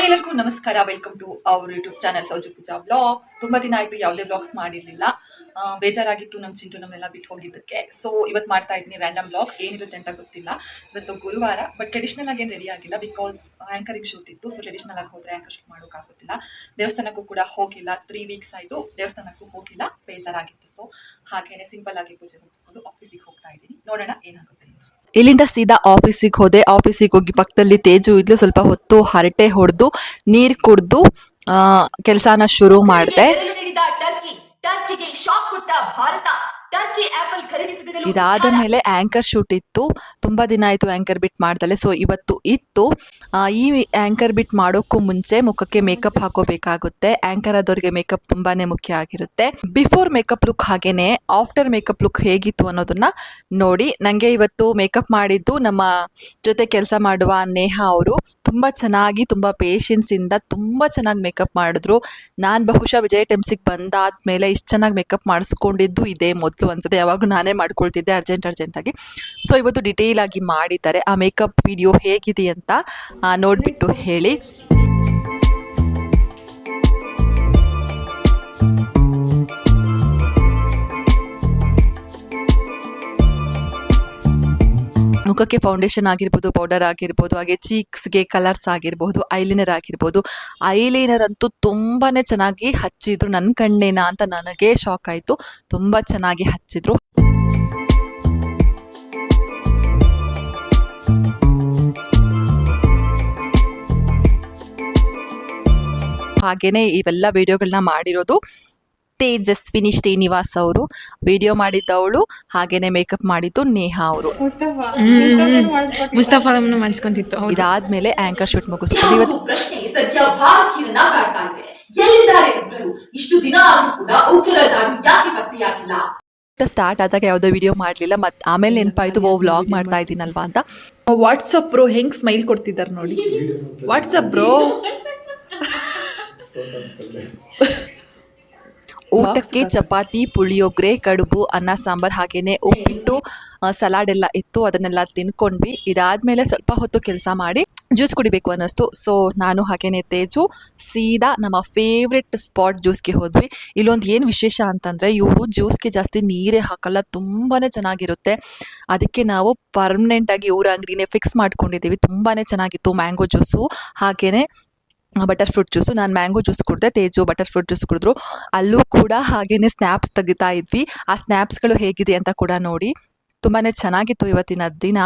Hi ಎಲ್ಲರಿಗೂ ನಮಸ್ಕಾರ. Welcome to our YouTube channel Sauju Pooja vlogs ತುಂಬಾ ದಿನ ಆಯ್ತು ಯಾವುದೇ ವ್ಲಾಗ್ಸ್ ಮಾಡಿರ್ಲಿಲ್ಲ. ಬೇಜಾರಾಗಿತ್ತು ನಮ್ಮ ಚಿಂಟು ನಮ್ಮೆಲ್ಲ ಬಿಟ್ಟು ಹೋಗಿದ್ದಕ್ಕೆ. ಸೊ ಇವತ್ತು ಮಾಡ್ತಾ ಇದ್ದೀನಿ ರ್ಯಾಂಡಮ್ ವ್ಲಾಗ್ ಏನಿರುತ್ತೆ ಅಂತ ಗೊತ್ತಿಲ್ಲ. ಇವತ್ತು ಗುರುವಾರ ಬಟ್ ಟ್ರೆಡಿಷನಲ್ ಆಗಿ ರೆಡಿ ಆಗಿಲ್ಲ ಬಿಕಾಸ್ ಆಂಕರಿಂಗ್ ಶೂಟ್ ಇತ್ತು. ಸೊ ಟ್ರೆಡಿಷನಲ್ ಆಗಿ ಹೋದ್ರೆ ಆಂಕರ್ ಶೂಟ್ ಮಾಡೋಕ್ಕಾಗೋದಿಲ್ಲ ದೇವಸ್ಥಾನಕ್ಕೂ ಕೂಡ ಹೋಗಿಲ್ಲ. ತ್ರೀ ವೀಕ್ಸ್ ಆಯಿತು ದೇವಸ್ಥಾನಕ್ಕೂ ಹೋಗಿಲ್ಲ. ಬೇಜಾರಾಗಿತ್ತು. ಸೊ ಹಾಗೇನೆ ಸಿಂಪಲ್ ಆಗಿ ಪೂಜೆ ಮುಗಿಸ್ಕೊಂಡು ಆಫೀಸಿಗೆ ಹೋಗ್ತಾ ಇದ್ದೀನಿ. ನೋಡೋಣ ಏನಾಗುತ್ತೆ. ಇಲ್ಲಿಂದ ಸೀದಾ ಆಫೀಸಿಗೆ ಹೋದೆ. ಆಫೀಸಿಗೆ ಹೋಗಿ ಪಕ್ಕದಲ್ಲಿ ತೇಜು ಇದ್ಲು. ಸ್ವಲ್ಪ ಹೊತ್ತು ಹರಟೆ ಹೊಡೆದು, ನೀರು ಕುಡ್ದು ಕೆಲಸನ ಶುರು ಮಾಡಿದೆ. ಟರ್ಕಿಗೆ ಶಾಕ್ ಕೊಟ್ಟ ಭಾರತ. ಇದಾದ ಮೇಲೆ ಆಂಕರ್ ಶೂಟ್ ಇತ್ತು. ತುಂಬ ದಿನ ಆಯಿತು ಆಂಕರ್ ಬಿಟ್ ಮಾಡ್ದಲೆ. ಸೊ ಇವತ್ತು ಇತ್ತು. ಈ ಆಂಕರ್ ಬಿಟ್ ಮಾಡೋಕ್ಕೂ ಮುಂಚೆ ಮುಖಕ್ಕೆ ಮೇಕಪ್ ಹಾಕೋಬೇಕಾಗುತ್ತೆ. ಆಂಕರ್ ಆದವರಿಗೆ ಮೇಕಪ್ ತುಂಬಾನೇ ಮುಖ್ಯ ಆಗಿರುತ್ತೆ. ಬಿಫೋರ್ ಮೇಕಪ್ ಲುಕ್ ಹಾಗೇನೆ ಆಫ್ಟರ್ ಮೇಕಪ್ ಲುಕ್ ಹೇಗಿತ್ತು ಅನ್ನೋದನ್ನ ನೋಡಿ. ನನಗೆ ಇವತ್ತು ಮೇಕಪ್ ಮಾಡಿದ್ದು ನಮ್ಮ ಜೊತೆ ಕೆಲಸ ಮಾಡುವ ನೇಹಾ ಅವರು. ತುಂಬ ಚೆನ್ನಾಗಿ ತುಂಬ ಪೇಷನ್ಸಿಂದ ತುಂಬ ಚೆನ್ನಾಗಿ ಮೇಕಪ್ ಮಾಡಿದ್ರು. ನಾನು ಬಹುಶಃ ವಿಜಯ್ ಟೆಮ್ಸಿಗೆ ಬಂದಾದ್ಮೇಲೆ ಇಷ್ಟು ಚೆನ್ನಾಗಿ ಮೇಕಪ್ ಮಾಡಿಸ್ಕೊಂಡಿದ್ದು ಇದೇ ಮೊದಲು. ಅನ್ಸುತ್ತೆ. ಯಾವಾಗಲೂ ನಾನೇ ಮಾಡ್ಕೊಳ್ತಿದ್ದೆ ಅರ್ಜೆಂಟ್ ಅರ್ಜೆಂಟ್ ಆಗಿ. ಸೊ ಇವತ್ತು ಡಿಟೇಲ್ ಆಗಿ ಮಾಡಿದ್ದಾರೆ. ಆ ಮೇಕಪ್ ವಿಡಿಯೋ ಹೇಗಿದೆ ಅಂತ ನೋಡ್ಬಿಟ್ಟು ಹೇಳಿ. ಮುಖಕ್ಕೆ ಫೌಂಡೇಶನ್ ಆಗಿರ್ಬೋದು ಪೌಡರ್ ಆಗಿರ್ಬೋದು, ಹಾಗೆ ಚೀಕ್ಸ್ಗೆ ಕಲರ್ಸ್ ಆಗಿರ್ಬೋದು ಐಲೈನರ್ ಆಗಿರ್ಬೋದು ಐಲೈನರ್ ಅಂತೂ ತುಂಬಾನೇ ಚೆನ್ನಾಗಿ ಹಚ್ಚಿದ್ರು ನನ್ನ ಕಣ್ಣೇನಾ ಅಂತ ನನಗೆ ಶಾಕ್ ಆಯಿತು. ತುಂಬ ಚೆನ್ನಾಗಿ ಹಚ್ಚಿದ್ರು. ಹಾಗೇನೆ ಇವೆಲ್ಲ ವಿಡಿಯೋಗಳನ್ನ ಮಾಡಿರೋದು. ತೇಜಸ್ವಿನಿ ಶ್ರೀನಿವಾಸ್ ಅವರು ವಿಡಿಯೋ ಮಾಡಿದ್ದವಳು ಹಾಗೇನೆ ಮೇಕಪ್ ಮಾಡಿದ್ದು ನೇಹಾ ಅವರು. ಮುಸ್ತಫಾ ಮಾಡಿಸ್ಕೊಂತಿತ್ತು ಇದಾದ್ಮೇಲೆ ಆಂಕರ್ ಶೂಟ್ ಮುಗಿಸ್ಕೊಂಡು ಇವತ್ತು ಹೌದು, ಪ್ರಶ್ನೆ ಸದ್ಯ ಭಾರತೀಯರನ್ನ ಕಾಡ್ತಾ ಇದೆ. ಎಲ್ಲಿದ್ದಾರೆ ಉಗ್ರರು ಇಷ್ಟು ದಿನ ಆದ್ರೂ ಕೂಡ ಉಗ್ರರ ಜಾಡು ಯಾಕೆ ಪತ್ತೆಯಾಗಿಲ್ಲ? ಸ್ಟಾರ್ಟ್ ಆದಾಗ ಯಾವುದೋ ವಿಡಿಯೋ ಮಾಡಲಿಲ್ಲ ಮತ್ತೆ ಆಮೇಲೆ ನೆನಪಾಯ್ತು ಓ ವ್ಲಾಗ್ ಮಾಡ್ತಾ ಇದ್ದೀನಲ್ವಾ ಅಂತ. ವಾಟ್ಸಪ್ ಬ್ರೋ ಹೆಂಗ್ ಸ್ಮೈಲ್ ಕೊಡ್ತಿದ್ದಾರೆ ನೋಡಿ. ವಾಟ್ಸಪ್ ಬ್ರೋ ಊಟಕ್ಕೆ ಚಪಾತಿ ಪುಳಿಯೋಗರೆ ಕಡುಬು ಅನ್ನ ಸಾಂಬಾರ್ ಹಾಗೇನೆ ಉಪ್ಪಿಟ್ಟು ಸಲಾಡ್ ಎಲ್ಲ ಇತ್ತು ಅದನ್ನೆಲ್ಲ ತಿನ್ಕೊಂಡ್ವಿ. ಇದಾದ್ಮೇಲೆ ಸ್ವಲ್ಪ ಹೊತ್ತು ಕೆಲಸ ಮಾಡಿ ಜ್ಯೂಸ್ ಕುಡಿಬೇಕು ಅನ್ನಿಸ್ತು. ಸೊ ನಾನು ಹಾಗೇನೆ ತೇಜು ಸೀದಾ ನಮ್ಮ ಫೇವ್ರೆಟ್ ಸ್ಪಾಟ್ ಜ್ಯೂಸ್ಗೆ ಹೋದ್ವಿ. ಇಲ್ಲೊಂದು ಏನು ವಿಶೇಷ ಅಂತಂದರೆ ಇವರು ಜ್ಯೂಸ್ಗೆ ಜಾಸ್ತಿ ನೀರೇ ಹಾಕಲ್ಲ ತುಂಬಾ ಚೆನ್ನಾಗಿರುತ್ತೆ. ಅದಕ್ಕೆ ನಾವು ಪರ್ಮನೆಂಟಾಗಿ ಇವ್ರ ಅಂಗಡಿನೇ ಫಿಕ್ಸ್ ಮಾಡ್ಕೊಂಡಿದ್ದೀವಿ. ತುಂಬಾ ಚೆನ್ನಾಗಿತ್ತು ಮ್ಯಾಂಗೋ ಜ್ಯೂಸು. ಹಾಗೇನೆ ಬಟರ್ ಫ್ರೂಟ್ ಜ್ಯೂಸು, ನಾನು ಮ್ಯಾಂಗೋ ಜ್ಯೂಸ್ ಕುಡಿದೆ, ತೇಜು ಬಟರ್ ಫ್ರೂಟ್ ಜ್ಯೂಸ್ ಕುಡಿದ್ರು. ಅಲ್ಲೂ ಕೂಡ ಹಾಗೇ ಸ್ನ್ಯಾಪ್ಸ್ ತೆಗಿತಾ ಇದ್ವಿ. ಆ ಸ್ನ್ಯಾಪ್ಸ್ಗಳು ಹೇಗಿದೆ ಅಂತ ಕೂಡ ನೋಡಿ. ತುಂಬಾ ಚೆನ್ನಾಗಿತ್ತು ಇವತ್ತಿನ ದಿನ.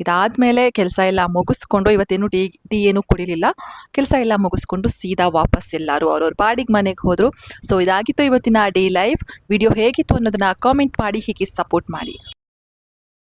ಇದಾದಮೇಲೆ ಕೆಲಸ ಎಲ್ಲ ಮುಗಿಸ್ಕೊಂಡು ಇವತ್ತೇನು ಟೀ ಟೀ ಏನು ಕುಡಿಲಿಲ್ಲ. ಕೆಲಸ ಎಲ್ಲ ಮುಗಿಸ್ಕೊಂಡು ಸೀದಾ ವಾಪಸ್ ಎಲ್ಲರೂ ಅವ್ರವ್ರ ಬಾಡಿಗೆ ಮನೆಗೆ ಹೋದರು. ಸೊ ಇದಾಗಿತ್ತು ಇವತ್ತಿನ ಡೇ ಲೈಫ್. ವಿಡಿಯೋ ಹೇಗಿತ್ತು ಅನ್ನೋದನ್ನು ಕಾಮೆಂಟ್ ಮಾಡಿ, ಹೀಗೆ ಸಪೋರ್ಟ್ ಮಾಡಿ.